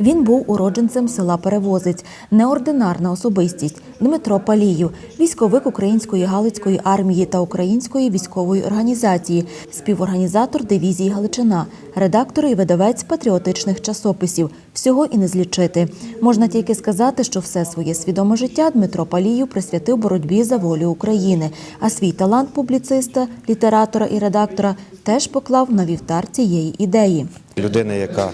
Він був уродженцем села Перевозець, неординарна особистість Дмитро Палію, військовик Української Галицької армії та Української військової організації, співорганізатор дивізії Галичина, редактор і видавець патріотичних часописів. Всього і не злічити. Можна тільки сказати, що все своє свідоме життя Дмитро Палію присвятив боротьбі за волю України, а свій талант публіциста, літератора і редактора теж поклав на вівтар цієї ідеї. Людина, яка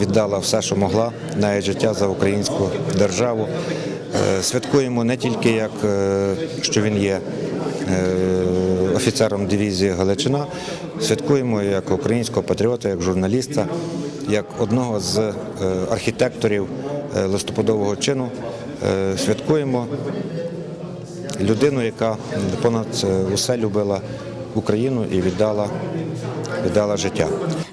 віддала все, що могла, навіть життя за українську державу. Е, Святкуємо не тільки як е, що він є е, офіцером дивізії Галичина, святкуємо як українського патріота, як журналіста, як одного з архітекторів листопадового чину. Святкуємо людину, яка понад усе любила Україну і віддала, віддала життя.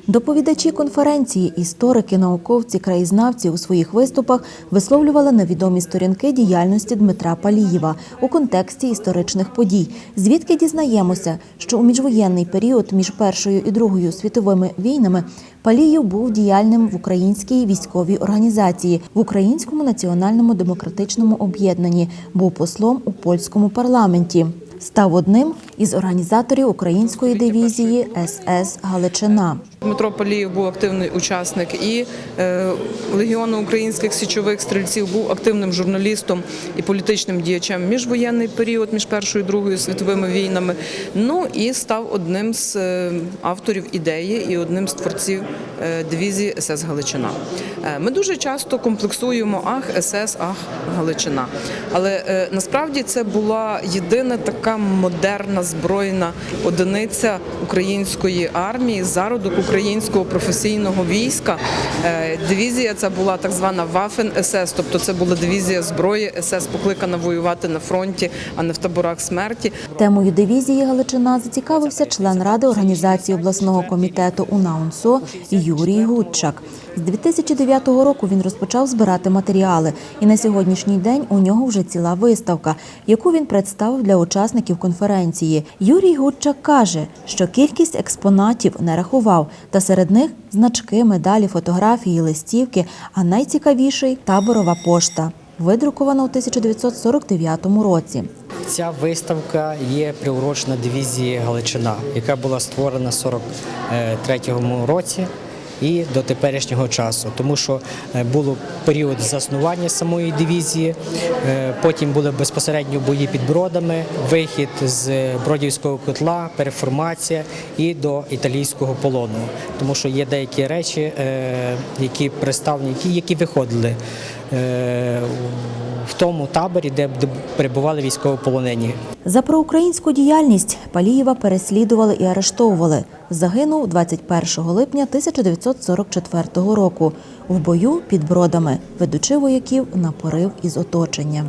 Доповідачі конференції, історики, науковці, краєзнавці у своїх виступах висловлювали невідомі сторінки діяльності Дмитра Палієва у контексті історичних подій, звідки дізнаємося, що у міжвоєнний період між Першою і Другою світовими війнами Палієв був діяльним в українській військовій організації, в Українському національному демократичному об'єднанні, був послом у польському парламенті. Став одним із організаторів української дивізії СС Галичина. Дмитро Палієв був активний учасник і е, Легіону українських січових стрільців, був активним журналістом і політичним діячем міжвоєнний період між Першою і Другою світовими війнами. Ну і став одним з е, авторів ідеї і одним з творців е, дивізії СС Галичина. Ми дуже часто комплексуємо ах, СС, ах, Галичина. Але насправді це була єдина така модерна збройна одиниця української армії, зародок українського професійного війська. Е, Дивізія це була так звана Waffen СС, тобто це була дивізія зброї СС, покликана воювати на фронті, а не в таборах смерті. Темою дивізії Галичина зацікавився член ради організації обласного комітету УНАУНСО Юрій Гудчак. З 2009 року він розпочав збирати матеріали, і на сьогоднішній день у нього вже ціла виставка, яку він представив для учасників конференції. Юрій Гудчак каже, що кількість експонатів не рахував, та серед них значки, медалі, фотографії, листівки, а найцікавіший таборова пошта, видрукована у 1949 році. Ця виставка є приурочена дивізії Галичина, яка була створена в 43-му році і до теперішнього часу, тому що е, було період заснування самої дивізії, е, потім були безпосередньо бої під бродами, вихід з бродівського котла, переформація і до італійського полону, тому що є деякі речі, е, які представлені, які, які виходили. В тому таборі, де перебували військовополонені. За проукраїнську діяльність Палієва переслідували і арештовували. Загинув 21 липня 1944 року в бою під бродами, ведучи вояків на порив із оточення.